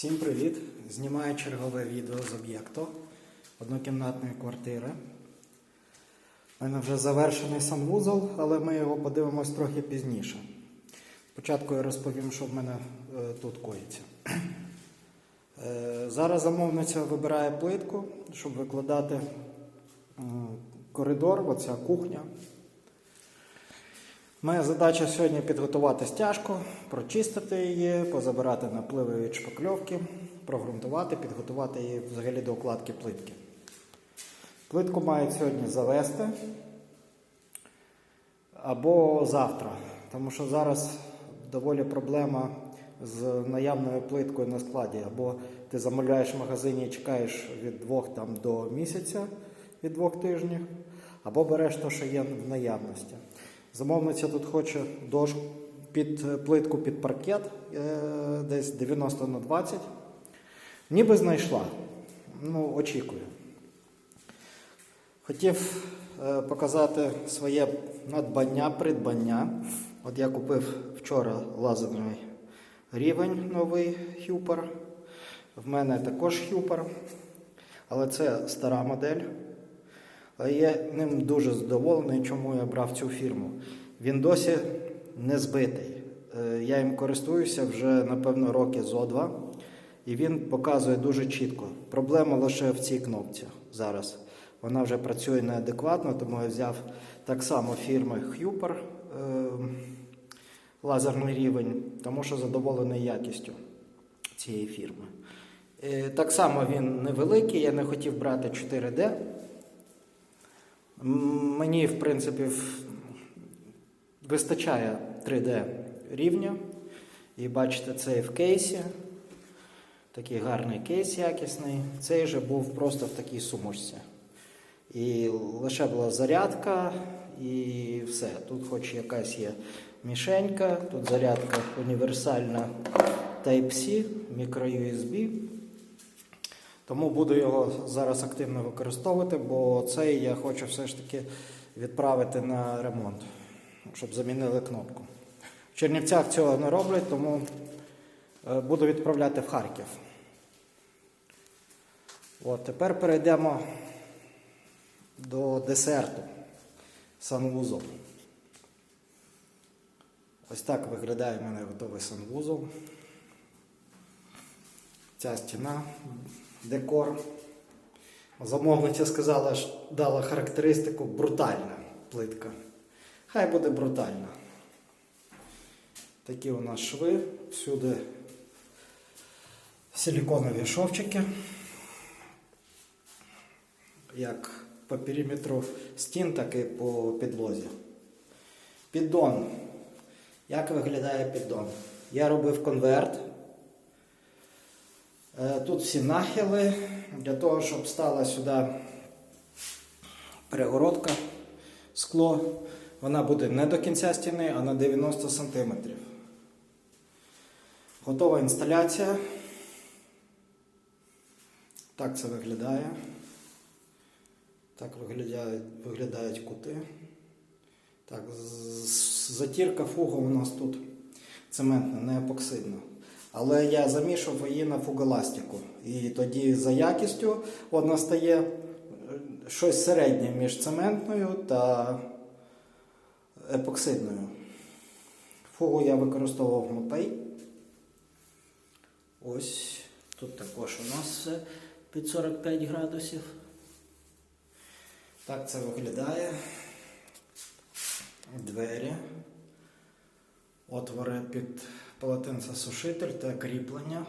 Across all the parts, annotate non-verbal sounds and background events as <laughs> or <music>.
Всім привіт! Знімаю чергове відео з об'єкту однокімнатної квартири. У мене вже завершений санвузол, але ми його подивимось трохи пізніше. Спочатку я розповім, що в мене е, тут коїться. Е, зараз замовниця вибирає плитку, щоб викладати коридор, оця кухня. Моя задача сьогодні підготувати стяжку, прочистити її, позабирати напливи від шпакльовки, прогрунтувати, підготувати її взагалі до укладки плитки. Плитку мають сьогодні завести або завтра, тому що зараз доволі проблема з наявною плиткою на складі. Або ти замовляєш в магазині і чекаєш від двох там, до місяця, від двох тижнів, або береш те, що є в наявності. Замовниця тут хоче дошку під е, плитку під паркет е, десь 90 на 20. Ніби знайшла. Ну, очікую. Хотів е, показати своє надбання, придбання. От я купив вчора лазерний рівень новий Хюпер. В мене також Хюпер, але це стара модель. Але я ним дуже задоволений, чому я брав цю фірму. Він досі не збитий. Е, Я їм користуюся вже, напевно, роки зо два, і він показує дуже чітко. Проблема лише в цій кнопці зараз. Вона вже працює неадекватно, тому я взяв так само фірми Huper е, лазерний рівень, тому що задоволений якістю цієї фірми. Е, Так само він невеликий, я не хотів брати 4D. Мені, в принципі, вистачає 3D рівня. І бачите, цей в кейсі. Такий гарний кейс якісний. Цей же був просто в такій сумочці. І лише була зарядка і все. Тут хоч якась є мішенька, тут зарядка універсальна Type-C, micro-USB. Тому буду його зараз активно використовувати, бо цей я хочу все ж таки відправити на ремонт, щоб замінили кнопку. В Чернівцях цього не роблять, тому е, буду відправляти в Харків. От, тепер перейдемо до десерту санвузол. Ось так виглядає в мене готовий санвузол. Ця стіна, декор. Замовниця сказала, що дала характеристику брутальна плитка. Хай буде брутальна. Такі у нас шви, всюди силіконові шовчики. Як по периметру стін, так і по підлозі. Піддон. Як виглядає піддон? Я робив конверт. Е, Тут всі нахили для того, щоб стала сюди перегородка, скло. Вона буде не до кінця стіни, а на 90 см. Готова інсталяція. Так це виглядає. Так виглядають, виглядають кути. Так, затірка фуга у нас тут цементна, не епоксидна. Але я замішав її на фуголастику. І тоді за якістю вона стає е, щось середнє між цементною та епоксидною. Фугу я використовував мопей. Ось тут також у нас все під 45 градусів. Так це виглядає. Двері, отвори під полотенцесушитель та кріплення,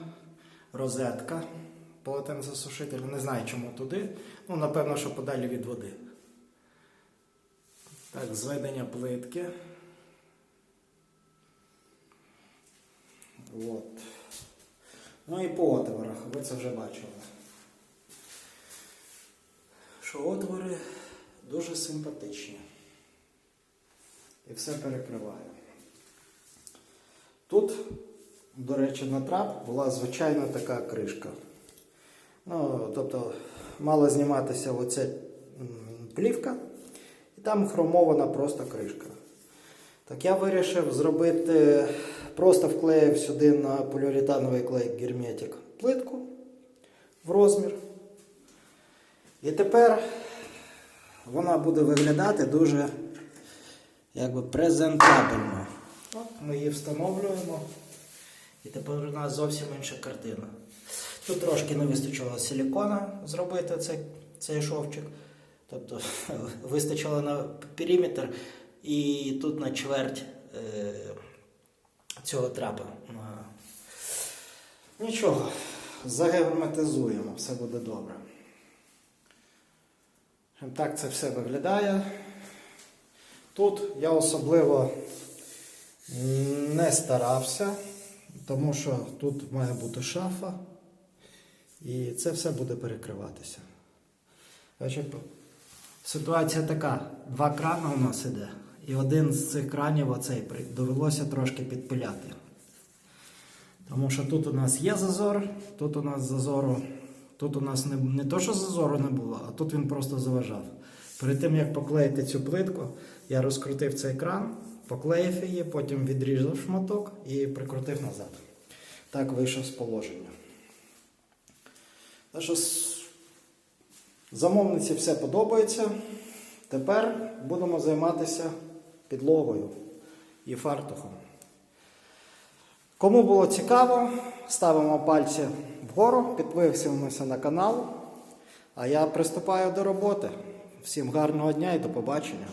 розетка полотенцесушителя. Не знаю, чому туди. Ну, напевно, що подалі від води. Так, зведення плитки. От. Ну і по отворах, ви це вже бачили. Що отвори дуже симпатичні. І все перекриває. Тут, до речі, на трап була звичайна така кришка. Ну, тобто мала зніматися оця плівка, і там хромована просто кришка. Так я вирішив зробити, просто вклеїв сюди на поліуретановий клей герметик плитку в розмір. І тепер вона буде виглядати дуже якби презентабельно. Ми її встановлюємо. І тепер у нас зовсім інша картина. Тут трошки не вистачило силікона зробити цей, цей шовчик. Тобто <laughs> вистачило на периметр і тут на чверть е, цього трапа. Нічого, загерметизуємо, все буде добре. Так це все виглядає. Тут я особливо не старався, тому що тут має бути шафа, і це все буде перекриватися. Ситуація така: два крани у нас іде, і один з цих кранів оцей довелося трошки підпиляти. Тому що тут у нас є зазор, тут у нас зазору, тут у нас не, не то, що зазору не було, а тут він просто заважав. Перед тим як поклеїти цю плитку, я розкрутив цей кран, поклеїв її, потім відрізав шматок і прикрутив назад. Так вийшов з положення. Так що замовниці все подобається. Тепер будемо займатися підлогою і фартухом. Кому було цікаво, ставимо пальці вгору, підписуємося на канал. А я приступаю до роботи. Всім гарного дня і до побачення.